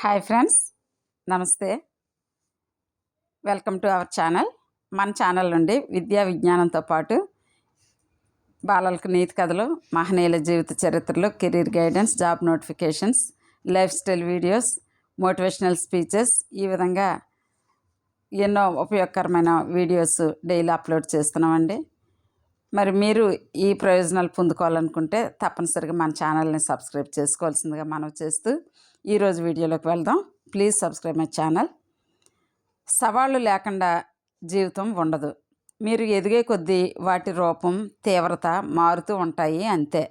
Hi friends నమస్తే welcome to our channel మన channel నుండి విద్యా విజ్ఞానంతో పాటు బాలలకు నీతి కథలు మహనీయుల జీవిత చరిత్రలు career guidance job notifications lifestyle videos motivational speeches ఈ విధంగా ఎన్నో ఉపయోగకరమైన వీడియోస్ డైలీ అప్లోడ్ చేస్తున్నామండి. మరి మీరు ఈ ప్రయోజనాలు పొందుకోవాలనుకుంటే తప్పనిసరిగా మన ఛానల్ని సబ్స్క్రైబ్ చేసుకోవాల్సిందిగా మనం చేస్తూ ఈరోజు వీడియోలోకి వెళ్దాం. Please subscribe my channel. సవాళ్ళు లేకుండా జీవితం ఉండదు. మీరు ఎదిగే కొద్దీ వాటి రూపం తీవ్రత మారుతూ ఉంటాయి అంతే.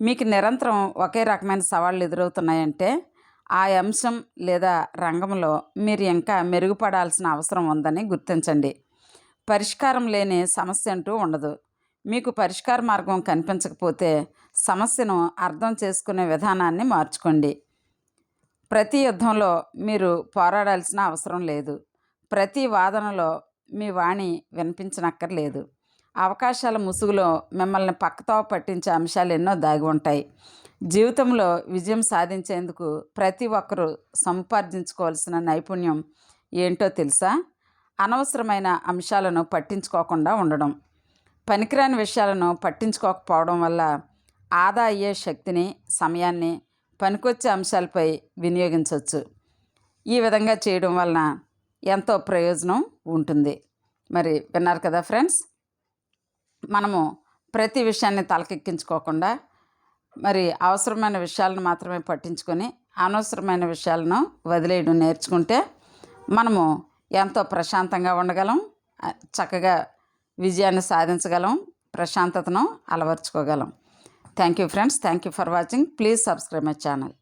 మీకు నిరంతరం ఒకే రకమైన సవాళ్ళు ఎదురవుతున్నాయంటే ఆ అంశం లేదా రంగంలో మీరు ఇంకా మెరుగుపడాల్సిన అవసరం ఉందని గుర్తించండి. పరిష్కారం లేని సమస్య అంటూ ఉండదు. మీకు పరిష్కార మార్గం కనిపించకపోతే సమస్యను అర్థం చేసుకునే విధానాన్ని మార్చుకోండి. ప్రతి యుద్ధంలో మీరు పోరాడాల్సిన అవసరం లేదు. ప్రతి వాదనలో మీ వాణి వినిపించనక్కర్లేదు. అవకాశాల ముసుగులో మిమ్మల్ని పక్కతో పట్టించే అంశాలు ఎన్నో దాగి ఉంటాయి. జీవితంలో విజయం సాధించేందుకు ప్రతి ఒక్కరూ సంపార్జించుకోవాల్సిన నైపుణ్యం ఏంటో తెలుసా? అనవసరమైన అంశాలను పట్టించుకోకుండా ఉండడం. పనికిరాని విషయాలను పట్టించుకోకపోవడం వల్ల ఆదా అయ్యే శక్తిని సమయాన్ని పనికొచ్చే అంశాలపై వినియోగించవచ్చు ఈ విధంగా చేయడం వలన ఎంతో ప్రయోజనం ఉంటుంది. మరి విన్నారు కదా ఫ్రెండ్స్? మనము ప్రతి విషయాన్ని తలకెక్కించుకోకుండా మరి అవసరమైన విషయాలను మాత్రమే పట్టించుకొని అనవసరమైన విషయాలను వదిలేయడం నేర్చుకుంటే మనము ఎంతో ప్రశాంతంగా ఉండగలం. చక్కగా విజయాన్ని సాధించగలం ప్రశాంతతను అలవర్చుకోగలం. Thank you friends thank you for watching please subscribe my channel